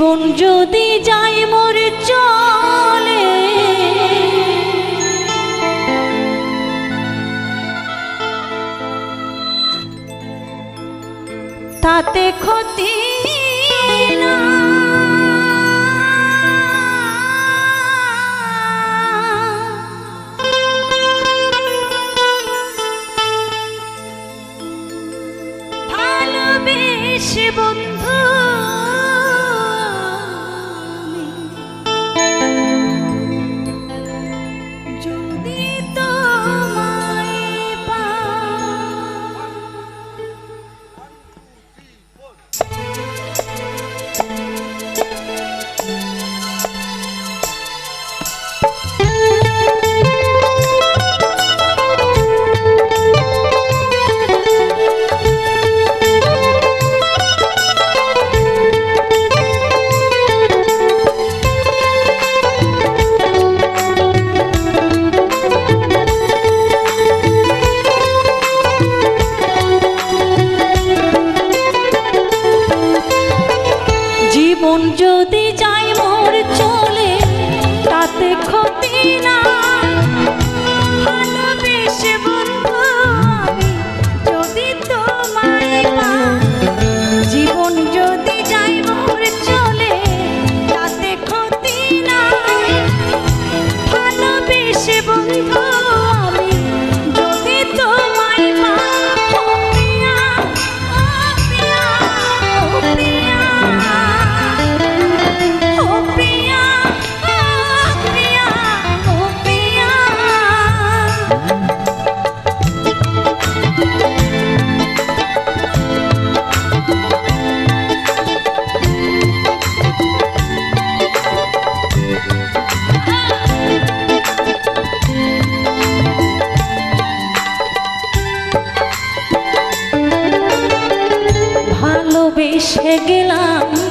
জীবন যদি যাই মোর চলে। তাতে ক্ষতি না। ভালোবেসে বন্ধু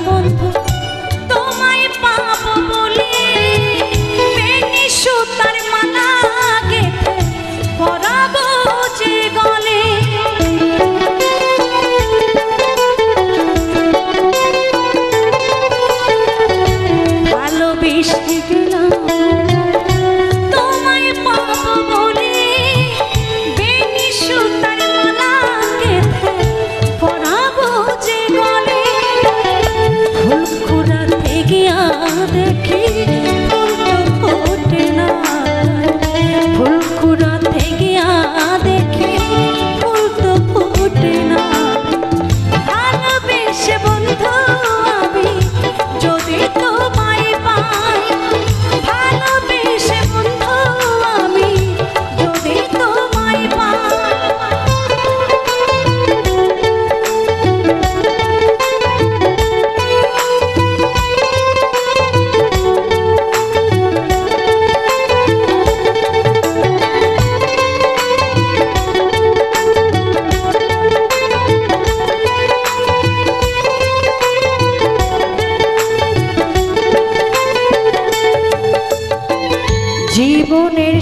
বন্ধু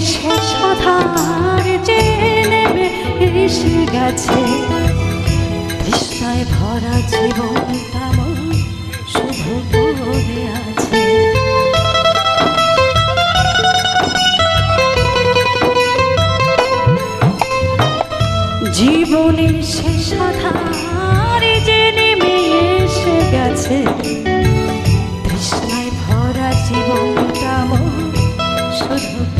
সে সধার যে নেমে এসে গেছে। তৃষ্ণায় ভরা জীবনটা শুভ পড়ে আছে। জীবনের সে সাধার যে নেমে এসে গেছে। তৃষ্ণায় ভরা জীবনটা শুধু